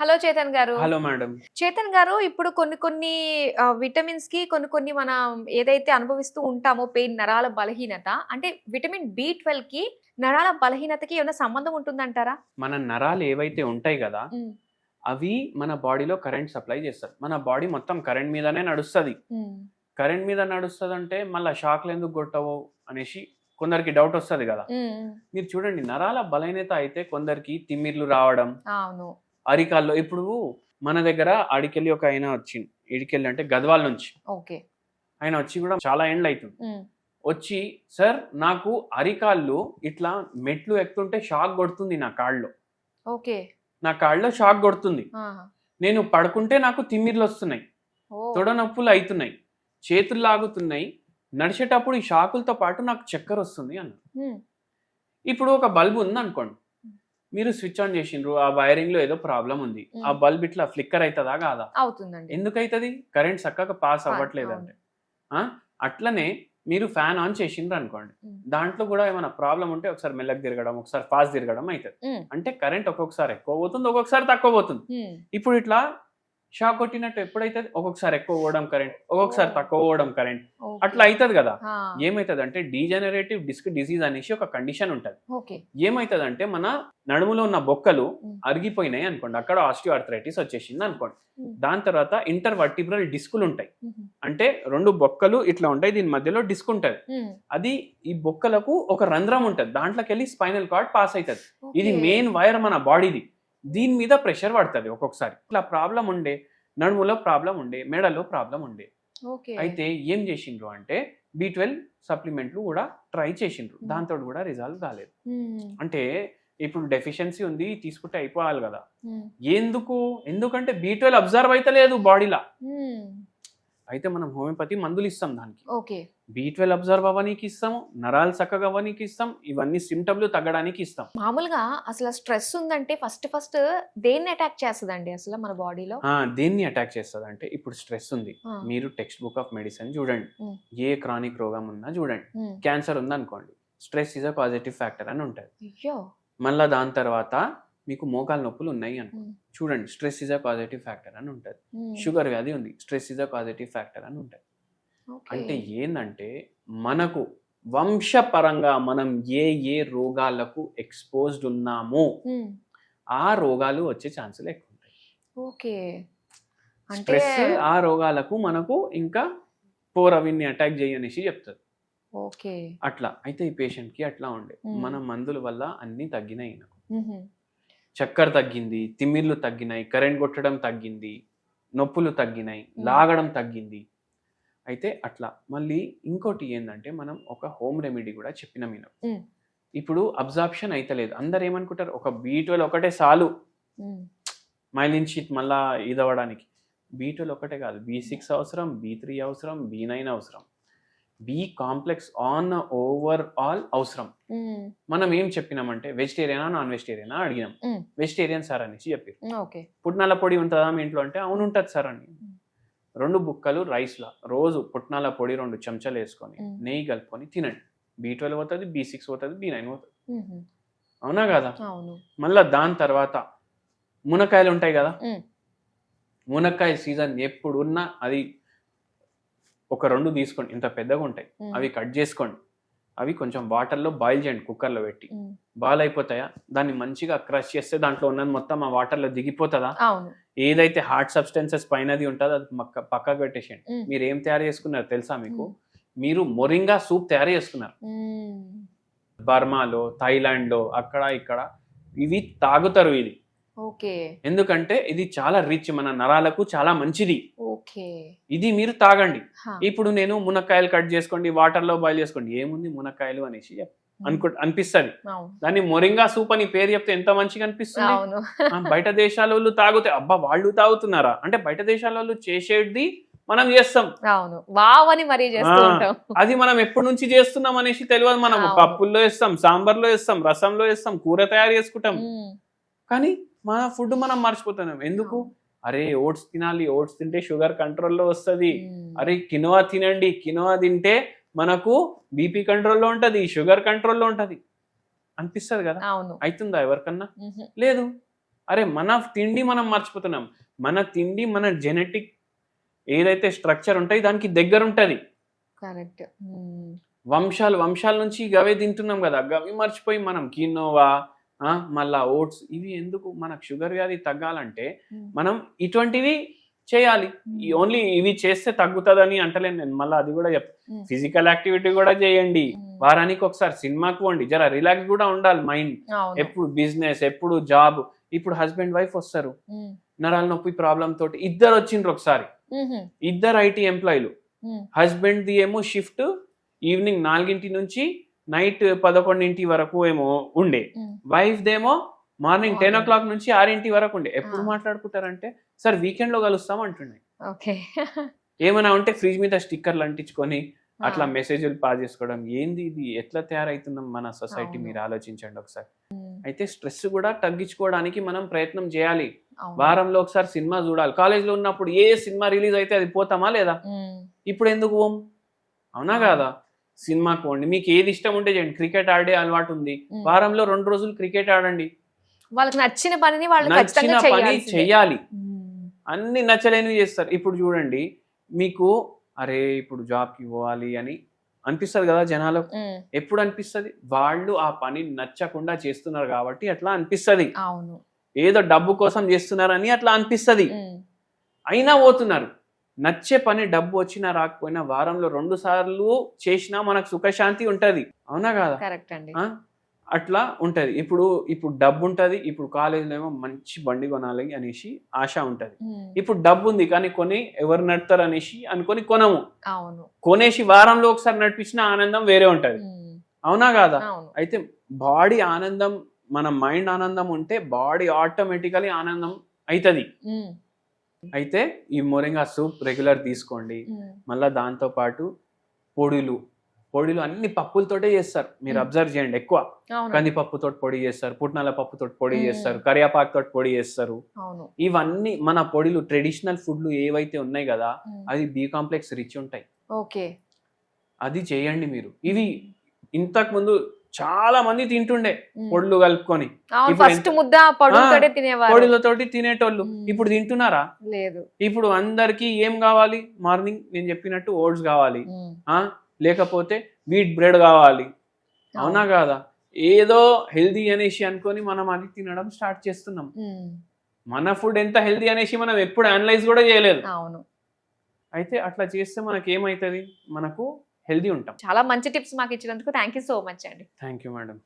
Hello Chetan గారు. Hello madam. Chetan గారు ఇప్పుడు కొన్ని కొన్ని విటమిన్స్కి కొన్ని కొన్ని మనం ఏదైతే అనుభవిస్తూ ఉంటామో పెయిన్ నరాల బలహీనత అంటే విటమిన్ బి ట్వెల్వ్కి నరాల బలహీనతకి ఏమైనా సంబంధం ఉంటుందంటారా? మన నరాలు ఏవైతే ఉంటాయి కదా అవి మన బాడీలో కరెంట్ సప్లై చేస్తారు మన బాడీ మొత్తం కరెంట్ మీదనే నడుస్తుంది. కరెంట్ మీద నడుస్తుంది అంటే మళ్ళీ షాక్లు ఎందుకు కొట్టవు అనేసి కొందరికి డౌట్ వస్తుంది కదా. మీరు చూడండి నరాల బలహీనత అయితే కొందరికి తిమ్మిర్లు రావడం అరికాల్లో ఇప్పుడు మన దగ్గర అడికెళ్ళి ఒక ఆయన వచ్చింది ఇడికెళ్ళి అంటే గద్వాల నుంచి. ఓకే. ఆయన వచ్చి కూడా చాలా ఎండ్లు అవుతుంది వచ్చి సార్ నాకు అరికాళ్ళు ఇట్లా మెట్లు ఎక్కుతుంటే షాక్ కొడుతుంది నా కాళ్ళలో. ఓకే. నా కాళ్ళలో షాక్ కొడుతుంది. నేను పడుకుంటే నాకు తిమ్మిర్లు వస్తున్నాయి. ఓ, తొడ నొప్పులు అవుతున్నాయి చేతులు లాగుతున్నాయి. నడిచేటప్పుడు ఈ షాకులతో పాటు నాకు చక్కెర వస్తుంది అన్న ఇప్పుడు ఒక బల్బ్ ఉంది అనుకోండి మీరు స్విచ్ ఆన్ చేసిండ్రు ఆ వైరింగ్లో ఏదో ప్రాబ్లం ఉంది. ఆ బల్బ్ ఇట్లా ఫ్లిక్కర్ అవుతుందా కాదా? అవుతుందండి. ఎందుకు అవుతుంది కరెంట్ చక్కగా పాస్ అవ్వట్లేదు అంటే? అట్లనే మీరు ఫ్యాన్ ఆన్ చేసిండ్రు అనుకోండి. దాంట్లో కూడా ఏమైనా ప్రాబ్లం ఉంటే ఒకసారి మెల్లగా తిరగడం ఒకసారి ఫాస్ట్ తిరగడం అవుతుంది అంటే కరెంట్ ఒక్కొక్కసారి ఎక్కువ పోతుంది ఒక్కొక్కసారి తక్కువ పోతుంది. ఇప్పుడు ఇట్లా షాక్ కొట్టినట్టు ఎప్పుడైతే ఒక్కొక్కసారి ఎక్కువ పోవడం కరెంట్ ఒక్కొక్కసారి. తక్కువ పోవడం కరెంట్. అట్లా అవుతుంది కదా. ఆ, ఏమవుతుంది అంటే డీజనరేటివ్ డిస్క్ డిసీజ్ అనేసి ఒక కండిషన్ ఉంటుంది. ఓకే. ఏమవుతుంది అంటే మన నడుములో ఉన్న బొక్కలు. అరిగిపోయినాయి అనుకోండి. అక్కడ ఆస్టియో ఆర్థరైటిస్ వచ్చేసింది అనుకోండి. దాని తర్వాత ఇంటర్ వర్టిబ్రల్ డిస్కులు ఉంటాయి. అంటే రెండు బొక్కలు ఇట్లా ఉంటాయి. దీని మధ్యలో డిస్క్ ఉంటుంది. అది ఈ బొక్కలకు ఒక రంధ్రం ఉంటుంది. దాంట్లోకి వెళ్ళి స్పైనల్ కార్డ్ పాస్ అవుతుంది ఇది. మెయిన్ వైర్ మన బాడీది. దీని మీద ప్రెషర్ పడుతుంది ఒక్కొక్కసారి. ఇట్లా ప్రాబ్లం ఉండే నడుములో ప్రాబ్లం ఉండే మెడలో ప్రాబ్లం ఉండే. అయితే ఏం చేసిండ్రు అంటే బి ట్వెల్వ్ సప్లిమెంట్లు కూడా ట్రై చేసిండ్రు. దాంతో కూడా రిజల్వ్ కాలేదు అంటే ఇప్పుడు డెఫిషియన్సీ ఉంది తీసుకుంటే అయిపోవాలి కదా. ఎందుకు? ఎందుకంటే బి ట్వెల్వ్ అబ్జర్వ్ అయితే లేదు బాడీలో అయితే మనం హోమియోపతి మందులు ఇస్తాం దానికి. ఓకే. బి ట్వెల్వ్ అబ్జర్వ్ అవ్వనీకి ఇస్తాం నరాలు చక్కగా అవ్వనీకి ఇస్తాం ఇవన్నీ సిమ్టమ్లు తగ్గడానికి ఇస్తాం. మామూలుగా అసలు స్ట్రెస్ ఉందంటే ఫస్ట్ ఫస్ట్ దేన్ని అటాక్ చేస్తుందండి అసలు మన బాడీలో? దేన్ని అటాక్ చేస్తుంది అంటే ఇప్పుడు స్ట్రెస్ ఉంది. మీరు టెక్స్ట్ బుక్ ఆఫ్ మెడిసిన్ చూడండి. ఏ క్రానిక్ రోగం ఉన్నా చూడండి. క్యాన్సర్ ఉందనుకోండి stress is a positive factor అని ఉంటుంది. మళ్ళీ దాని తర్వాత మీకు మోకాలు నొప్పులు ఉన్నాయి అనుకో ఉమ్, చూడండి stress is a positive factor అని ఉంటుంది. షుగర్ వ్యాధి ఉంది stress is a positive factor అని ఉంటుంది. అంటే ఏంటంటే మనకు వంశపరంగా మనం ఏ ఏ రోగాలకు ఎక్స్పోజ్డ్ ఉన్నామో ఉమ్, ఆ రోగాలు వచ్చే ఛాన్సులు ఎక్కువ ఉంటాయి ఓకే స్ట్రెస్ ఆ రోగాలకు మనకు ఇంకా పోర్ అవిన్ని అటాక్ చేయనేసి చెప్తుంది. ఓకే అట్లా. అయితే ఈ patient కి అట్లా ఉండే. Hmm. మన మందుల వల్ల అన్ని తగ్గినాయి నాకు ఉహు, చక్కెర తగ్గింది తిమ్మిర్లు తగ్గినాయి కరెంట్ కొట్టడం తగ్గింది నొప్పులు తగ్గినాయి. లాగడం తగ్గింది. అయితే అట్లా. మళ్ళీ ఇంకోటి ఏంటంటే మనం ఒక హోమ్ రెమెడీ కూడా చెప్పిన మీరు Hmm. ఇప్పుడు అబ్జార్ప్షన్ అయితలేదు. అందరు ఏమనుకుంటారు? ఒక బీట్వెల్ ఒకటే చాలు. షీట్ మళ్ళా ఇదవ్వడానికి. బీట్వెల్ ఒకటే కాదు. బీ సిక్స్ అవసరం బీ త్రీ అవసరం బీ నైన్ అవసరం. B complex on overall అవసరం. మనం ఏం చెప్పినామంటే వెజిటేరియనా నాన్ వెజిటేరియనా అడిగినాం. వెజిటేరియన్ సార్ అనేసి చెప్పారు. పుట్నాల పొడి ఉంటుందా మీ ఇంట్లో అంటే అవును ఉంటుంది సార్ అని. రెండు బుక్కలు రైస్లా రోజు పుట్నాల పొడి రెండు చెంచాలు వేసుకొని. నెయ్యి కలుపుకొని తినండి. బీ ట్వెల్వ్ పోతుంది బీ సిక్స్ పోతుంది బీ నైన్ ఉహు, అవునా కదా? మళ్ళీ దాని తర్వాత మునక్కాయలు ఉంటాయి కదా. మునక్కాయ సీజన్ ఎప్పుడు ఉన్నా అది ఒక రెండు తీసుకోండి. ఇంత పెద్దగా ఉంటాయి. అవి కట్ చేసుకోండి. అవి కొంచెం వాటర్లో బాయిల్ చేయండి కుక్కర్లో పెట్టి. బాయిల్ అయిపోతాయా దాన్ని మంచిగా క్రష్ చేస్తే దాంట్లో ఉన్నది మొత్తం ఆ వాటర్లో దిగిపోతుందా? ఏదైతే హార్డ్ సబ్స్టెన్సెస్ పైనది ఉంటుందో అది పక్క పక్కకు పెట్టేసేయండి. మీరు ఏం తయారు చేసుకున్నారు తెలుసా మీకు? మీరు మొరింగా సూప్ తయారు చేసుకున్నారు. బర్మాలో థైలాండ్లో అక్కడ ఇక్కడ ఇవి తాగుతారు ఇది. ఓకే. ఎందుకంటే ఇది చాలా రిచ్ మన నరాలకు చాలా మంచిది. ఓకే. ఇది మీరు తాగండి. ఇప్పుడు నేను మునక్కాయలు కట్ చేసుకోండి వాటర్లో బాయిల్ చేసుకోండి. ఏముంది మునక్కాయలు అనేసి అనుకు అనిపిస్తుంది. దాన్ని మొరింగా సూప్ అని పేరు చెప్తే ఎంత మంచిగా అనిపిస్తుంది? బయట దేశాల వాళ్ళు తాగితే అబ్బా వాళ్ళు తాగుతున్నారా? అంటే బయట దేశాల వాళ్ళు చేసేది మనం చేస్తాం. అవును. వావ్ అని మరీ చేస్తూ అది మనం ఎప్పటి నుంచి చేస్తున్నాం అనేసి తెలియదు మనం. పప్పుల్లో వేస్తాం సాంబార్లో వేస్తాం రసంలో వేస్తాం కూర తయారు చేసుకుంటాం. కానీ మన ఫుడ్ మనం మర్చిపోతున్నాం. ఎందుకు? అరే ఓట్స్ తినాలి. ఓట్స్ తింటే షుగర్ కంట్రోల్లో వస్తది. అరే కినోవా తినండి. కినోవా తింటే మనకు బీపీ కంట్రోల్లో ఉంటది షుగర్ కంట్రోల్లో ఉంటది. అనిపిస్తుంది కదా? అవును. అవుతుందా ఎవరికన్నా? లేదు. అరే మన తిండి మనం మర్చిపోతున్నాం. మన తిండి మన జెనెటిక్ ఏదైతే స్ట్రక్చర్ ఉంటాయి దానికి దగ్గర ఉంటుంది. కరెక్ట్. వంశాలు వంశాల నుంచి గవే తింటున్నాం కదా. గవి మర్చిపోయి మనం కినోవా మళ్ళా ఓట్స్ ఇవి ఎందుకు మనకు షుగర్ వ్యాధి తగ్గాలంటే మనం ఇటువంటివి చేయాలి. ఓన్లీ ఇవి చేస్తే తగ్గుతుందని అంటలేను నేను. మళ్ళీ అది కూడా ఫిజికల్ యాక్టివిటీ కూడా చేయండి. వారానికి ఒకసారి సినిమాకి పోండి. జర రిలాక్స్ కూడా ఉండాలి మైండ్. ఎప్పుడు బిజినెస్ ఎప్పుడు జాబ్ ఇప్పుడు హస్బెండ్ వైఫ్ వస్తారు. నరాల నొప్పి ప్రాబ్లం తోటి ఇద్దరు వచ్చిండ్రు ఒకసారి. ఇద్దరు ఐటీ ఎంప్లాయీలు. హస్బెండ్ ది ఏమో షిఫ్ట్ ఈవినింగ్ నాలుగింటి నుంచి నైట్ పదకొండింటి వరకు ఏమో ఉండే. వైఫ్ దేమో మార్నింగ్ టెన్ ఓ. క్లాక్ నుంచి ఆరింటి వరకు ఉండే. ఎప్పుడు. మాట్లాడుకుంటారంటే సార్ వీకెండ్లో కలుస్తాం అంటున్నాయి ఏమైనా ఉంటే ఫ్రిడ్జ్ మీద స్టిక్కర్లు అంటించుకొని అట్లా మెసేజ్లు పాస్ చేసుకోవడం. ఏంది ఇది? ఎట్లా తయారైతున్నాం మన సొసైటీ. మీరు ఆలోచించండి ఒకసారి. అయితే స్ట్రెస్ కూడా తగ్గించుకోవడానికి మనం ప్రయత్నం చేయాలి. వారంలో ఒకసారి సినిమా చూడాలి. కాలేజ్లో ఉన్నప్పుడు ఏ సినిమా రిలీజ్ అయితే అది పోతామా లేదా? ఇప్పుడు ఎందుకు పోం? అవును. కాదా? సినిమాకి పోండి మీకు ఏది ఇష్టం ఉంటే చేయండి. క్రికెట్ ఆడే అలవాటు ఉంది. వారంలో రెండు రోజులు క్రికెట్ ఆడండి. వాళ్ళకి నచ్చిన పనిని వాళ్ళు నచ్చిన పని ఉమ్, అన్ని నచ్చలేనివి చేస్తారు. ఇప్పుడు చూడండి మీకు అరే ఇప్పుడు జాబ్కి పోవాలి అని అనిపిస్తుంది కదా జనాలకు? ఎప్పుడు అనిపిస్తుంది? వాళ్ళు ఆ పని నచ్చకుండా చేస్తున్నారు కాబట్టి అట్లా అనిపిస్తుంది. అవును. ఏదో డబ్బు కోసం చేస్తున్నారని అట్లా అనిపిస్తుంది. అయినా పోతున్నారు. నచ్చే పని డబ్బు వచ్చినా రాకపోయినా వారంలో రెండు సార్లు చేసినా మనకు సుఖశాంతి ఉంటది. అవునా కాదా? కరెక్ట్ అండి? అట్లా ఉంటది. ఇప్పుడు ఇప్పుడు డబ్బు ఉంటది ఇప్పుడు కాలేజీలో ఏమో మంచి బండి కొనాలి అనేసి ఆశ ఉంటది. ఇప్పుడు డబ్బు ఉంది కానీ కొని ఎవరు నడతారు అనేసి అనుకొని కొనము. అవును. కొనేసి వారంలో ఒకసారి నడిపించిన ఆనందం వేరే ఉంటది. అవునా కాదా? అయితే బాడీ ఆనందం మన మైండ్ ఆనందం ఉంటే బాడీ ఆటోమేటికలీ ఆనందం అవుతుంది అయితే ఈ మొరింగా సూప్ రెగ్యులర్ తీసుకోండి. మళ్ళీ దాంతో పాటు పొడులు. పొడులు అన్ని పప్పులతోటే చేస్తారు. మీరు. అబ్జర్వ్ చేయండి ఎక్కువ. కందిపప్పుతో పొడి చేస్తారు పుట్నాల పప్పుతో పొడి. చేస్తారు కరియాపాకుతో పొడి చేస్తారు. ఇవన్నీ మన పొడిలు ట్రెడిషనల్ ఫుడ్లు ఏవైతే ఉన్నాయి కదా అది బి కాంప్లెక్స్ రిచ్ ఉంటాయి. ఓకే. అది చేయండి మీరు. ఇవి ఇంతకు ముందు చాలా మంది తింటుండే. పొడులు కలుపుకొని. ఫస్ట్ ముద్ద పొడిలతోటి తినేటోళ్ళు. ఇప్పుడు తింటున్నారా? లేదు. ఇప్పుడు అందరికి ఏం కావాలి? మార్నింగ్ నేను చెప్పినట్టు ఓట్స్ కావాలి. ఆ? లేకపోతే వీట్ బ్రెడ్ కావాలి. అవునా కాదా? ఏదో హెల్దీ అనేసి అనుకొని మనం అది తినడం స్టార్ట్ చేస్తున్నాం. మన ఫుడ్ ఎంత హెల్దీ అనేసి మనం ఎప్పుడు అనలైజ్ కూడా చేయలేదు. అవును. అయితే అట్లా చేస్తే మనకి ఏమవుతుంది మనకు హెల్దీ ఉంటాం. చాలా మంచి టిప్స్ మాకు ఇచ్చినందుకు థ్యాంక్ యూ సో మచ్ అండి. Thank you madam.